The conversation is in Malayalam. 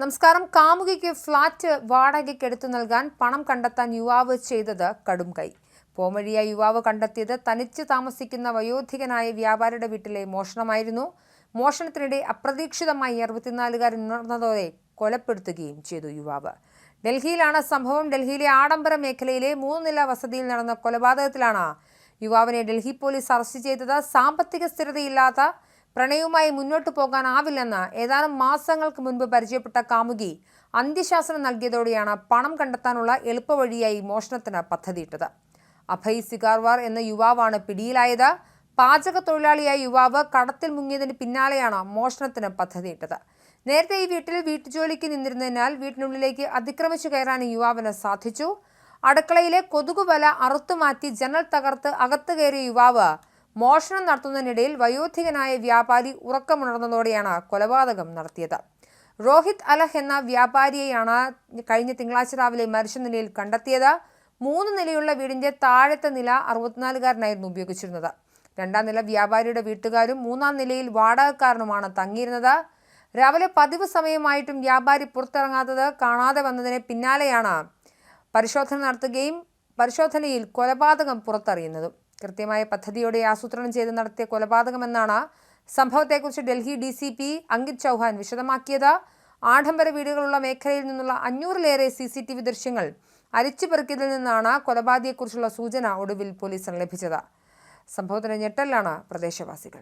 നമസ്കാരം. കാമുകിക്ക് ഫ്ളാറ്റ് വാടകയ്ക്ക് എടുത്തു നൽകാൻ പണം കണ്ടെത്താൻ യുവാവ് ചെയ്തത് കടും കൈ. പോമഴിയ യുവാവ് കണ്ടെത്തിയത് തനിച്ച് താമസിക്കുന്ന വയോധികനായ വ്യാപാരിയുടെ വീട്ടിലെ മോഷണമായിരുന്നു. മോഷണത്തിനിടെ അപ്രതീക്ഷിതമായി അറുപത്തിനാലുകാരൻ ഉണർന്നതോടെ കൊലപ്പെടുത്തുകയും ചെയ്തു യുവാവ്. ഡൽഹിയിലാണ് സംഭവം. ഡൽഹിയിലെ ആഡംബര മേഖലയിലെ മൂന്ന് നില വസതിയിൽ നടന്ന കൊലപാതകത്തിലാണ് യുവാവിനെ ഡൽഹി പോലീസ് അറസ്റ്റ് ചെയ്തത്. സാമ്പത്തിക സ്ഥിരതയില്ലാത്ത പ്രണയവുമായി മുന്നോട്ടു പോകാനാവില്ലെന്ന് ഏതാനും മാസങ്ങൾക്ക് മുൻപ് പരിചയപ്പെട്ട കാമുകി അന്ത്യശാസനം നൽകിയതോടെയാണ് പണം കണ്ടെത്താനുള്ള എളുപ്പവഴിയായി മോഷണത്തിന് പദ്ധതിയിട്ടത്. അഭയ് സിഗാർവാർ എന്ന യുവാവാണ് പിടിയിലായത്. പാചക തൊഴിലാളിയായ യുവാവ് കടത്തിൽ മുങ്ങിയതിന് പിന്നാലെയാണ് മോഷണത്തിന് പദ്ധതിയിട്ടത്. നേരത്തെ ഈ വീട്ടിൽ വീട്ടുജോലിക്ക് നിന്നിരുന്നതിനാൽ വീട്ടിനുള്ളിലേക്ക് അതിക്രമിച്ചു കയറാൻ യുവാവിന് സാധിച്ചു. അടുക്കളയിലെ കൊതുകുവല അറുത്തുമാറ്റി ജനൽ തകർത്ത് അകത്തു കയറിയ യുവാവ് മോഷണം നടത്തുന്നതിനിടയിൽ വയോധികനായ വ്യാപാരി ഉറക്കമുണർന്നതോടെയാണ് കൊലപാതകം നടത്തിയത്. രോഹിത് അലഹ് എന്ന വ്യാപാരിയെയാണ് കഴിഞ്ഞ തിങ്കളാഴ്ച രാവിലെ മരിച്ച നിലയിൽ കണ്ടെത്തിയത്. മൂന്ന് നിലയുള്ള വീടിന്റെ താഴത്തെ നില അറുപത്തിനാലുകാരനായിരുന്നു ഉപയോഗിച്ചിരുന്നത്. രണ്ടാം നില വ്യാപാരിയുടെ വീട്ടുകാരും മൂന്നാം നിലയിൽ വാടകക്കാരനുമാണ് തങ്ങിയിരുന്നത്. രാവിലെ പതിവ് സമയമായിട്ടും വ്യാപാരി പുറത്തിറങ്ങാത്തത് കാണാതെ വന്നതിന് പിന്നാലെയാണ് പരിശോധന നടത്തുകയും പരിശോധനയിൽ കൊലപാതകം പുറത്തറിയുന്നതും. കൃത്യമായ പദ്ധതിയോടെ ആസൂത്രണം ചെയ്ത് നടത്തിയ കൊലപാതകമെന്നാണ് സംഭവത്തെക്കുറിച്ച് Delhi D C P Ankit Chauhan വിശദമാക്കിയത്. ആഡംബര വീടുകളുള്ള മേഖലയിൽ നിന്നുള്ള അഞ്ഞൂറിലേറെ സി സി ടി വി ദൃശ്യങ്ങൾ അരിച്ചുപെറുക്കിയതിൽ നിന്നാണ് കൊലപാതകയെക്കുറിച്ചുള്ള സൂചന ഒടുവിൽ പോലീസിന് ലഭിച്ചത്. സംഭവത്തിന് ഞെട്ടലാണ് പ്രദേശവാസികൾ.